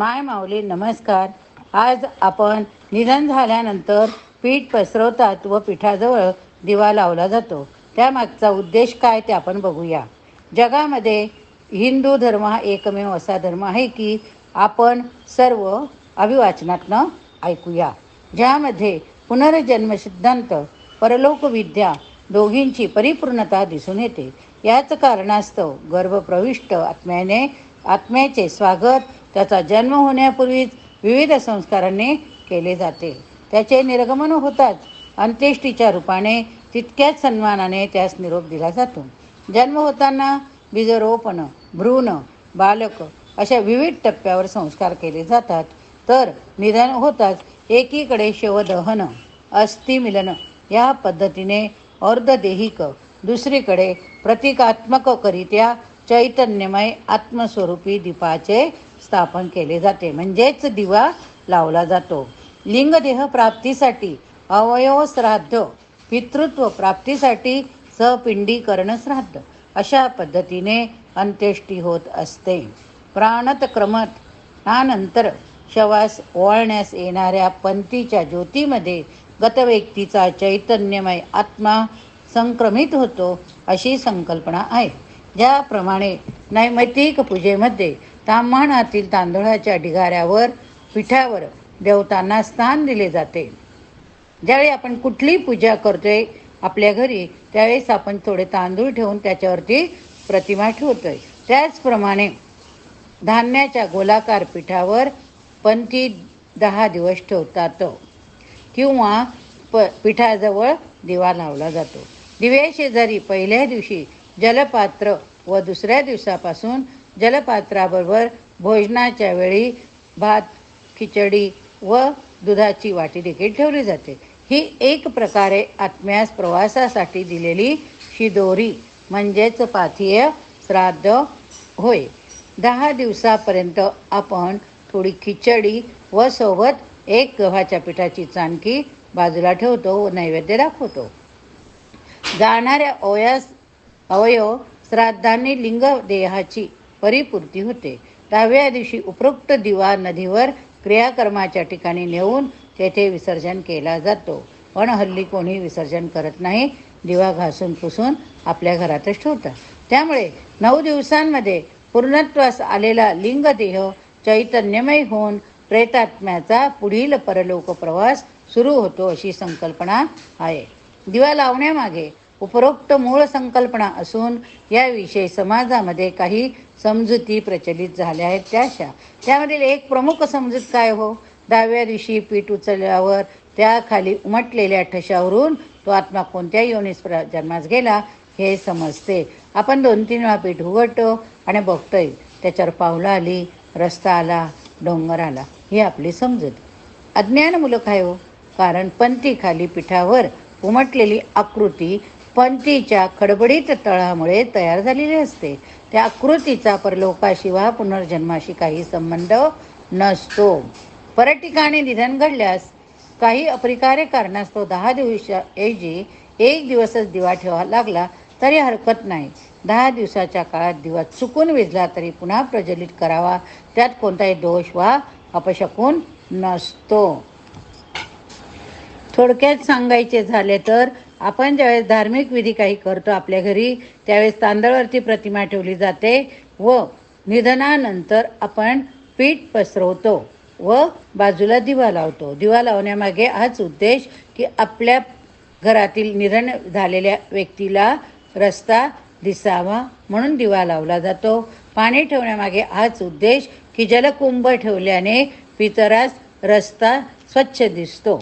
माय माऊली नमस्कार. आज आपण निधन झाल्यानंतर पीठ पसरवतात व पिठाजवळ दिवा लावला जातो. त्यामागचा उद्देश काय ते आपण बघूया. जगामध्ये हिंदू धर्म हा एकमेव असा धर्म आहे की आपण सर्व अभिवाचनातनं ऐकूया. ज्यामध्ये पुनर्जन्म सिद्धांत परलोकविद्या दोघींची परिपूर्णता दिसून येते. याच कारणास्तव गर्भप्रविष्ट आत्म्याने आत्म्याचे स्वागत त्याचा जन्म होण्यापूर्वीच विविध संस्कारांनी केले जाते. त्याचे निर्गमन होताच अंत्येष्टीच्या रूपाने तितक्याच सन्मानाने त्यास निरोप दिला जातो. जन्म होताना बीजरोपण भ्रूण बालक अशा विविध टप्प्यावर संस्कार केले जातात. तर निधन होताच एकीकडे शवदहन अस्थिमिलन या पद्धतीने अर्धदेहिक दुसरीकडे प्रतिकात्मकरित्या चैतन्यमय आत्मस्वरूपी दीपाचे स्थापन केले जाते. म्हणजेच दिवा लावला जातो. लिंगदेह प्राप्तीसाठी अवयव श्राद्ध पितृत्व प्राप्तीसाठी सपिंडीकरण श्राद्ध अशा पद्धतीने अंत्येष्टी होत असते. प्राणतक्रमत त्यानंतर शवास ओळण्यास येणाऱ्या पंथीच्या ज्योतीमध्ये गतव्यक्तीचा चैतन्यमय आत्मा संक्रमित होतो अशी संकल्पना आहे. ज्याप्रमाणे नैमितिक पूजेमध्ये ताम्हाणातील तांदळाच्या ढिगाऱ्यावर पिठावर देवतांना स्थान दिले जाते. ज्यावेळी आपण कुठली पूजा करतोय आपल्या घरी त्यावेळेस आपण थोडे तांदूळ ठेवून त्याच्यावरती प्रतिमा ठेवतोय. त्याचप्रमाणे धान्याच्या गोलाकार पिठावर पंथी दहा दिवस ठेवतात किंवा प पिठाजवळ दिवा लावला जातो. दिव्याशेजारी पहिल्या दिवशी जलपात्र व दुसऱ्या दिवसापासून जलपात्राबरोबर भोजनाच्या वेळी भात खिचडी व दुधाची वाटी देखील ठेवली जाते. ही एक प्रकारे आत्म्यास प्रवासासाठी दिलेली शिदोरी म्हणजेच पाथीय श्राद्ध होय. दहा दिवसापर्यंत आपण थोडी खिचडी व सोबत एक गव्हाच्या पिठाची चाणकी बाजूला ठेवतो व नैवेद्य दाखवतो. जाणाऱ्या ओयास अवयव श्राद्धांनी लिंग देहाची परिपूर्ती होते. दहाव्या दिवशी उपरोक्त दिवा नदीवर क्रियाकर्माच्या ठिकाणी नेऊन तेथे विसर्जन केला जातो. पण हल्ली कोणी विसर्जन करत नाही दिवा घासून पुसून आपल्या घरातच ठेवतात. त्यामुळे नऊ दिवसांमध्ये पूर्णत्वास आलेला लिंगदेह चैतन्यमय होऊन प्रेतात्म्याचा पुढील परलोक प्रवास सुरू होतो अशी संकल्पना आहे. दिवा लावण्यामागे उपरोक्त मूळ संकल्पना असून याविषयी समाजामध्ये काही समजुती प्रचलित झाल्या आहेत त्याशा. त्यामधील एक प्रमुख समजूत काय हो? दहाव्या दिवशी पीठ उचलल्यावर त्याखाली उमटलेल्या ठशावरून तो आत्मा कोणत्या योनीस प्र जन्मास गेला हे समजते. आपण दोन तीन वेळा पीठ उघडतो आणि बघतोय. त्याच्यावर पावलं आली रस्ता आला डोंगर आला. ही आपली समजूत. अज्ञानमूलक आहे हो. कारण पंथीखाली पिठावर उमटलेली आकृती पंथीच्या खडबडीत तळामुळे तयार झालेली असते. त्या आकृतीचा परलोकाशी वा पुनर्जन्माशी काही संबंध नसतो. परठिकाणी निधन घडल्यास काही अप्रिकार्य कारणास्तव दहा दिवसाऐवजी एक दिवसच दिवा ठेवावा लागला तरी हरकत नाही. दहा दिवसाच्या काळात दिवा चुकून विजला तरी पुन्हा प्रज्वलित करावा. त्यात कोणताही दोष वा अपशकून नसतो. थोडक्यात सांगायचे झाले तर आपण ज्यावेळेस धार्मिक विधी काही करतो आपल्या घरी त्यावेळेस तांदळावरती प्रतिमा ठेवली जाते व निधनानंतर आपण पीठ पसरवतो व बाजूला दिवा लावतो. दिवा लावण्यामागे हाच उद्देश की आपल्या घरातील निधन झालेल्या व्यक्तीला रस्ता दिसावा म्हणून दिवा लावला जातो. पाणी ठेवण्यामागे हाच उद्देश की जलकुंभ ठेवल्याने पितरास रस्ता स्वच्छ दिसतो.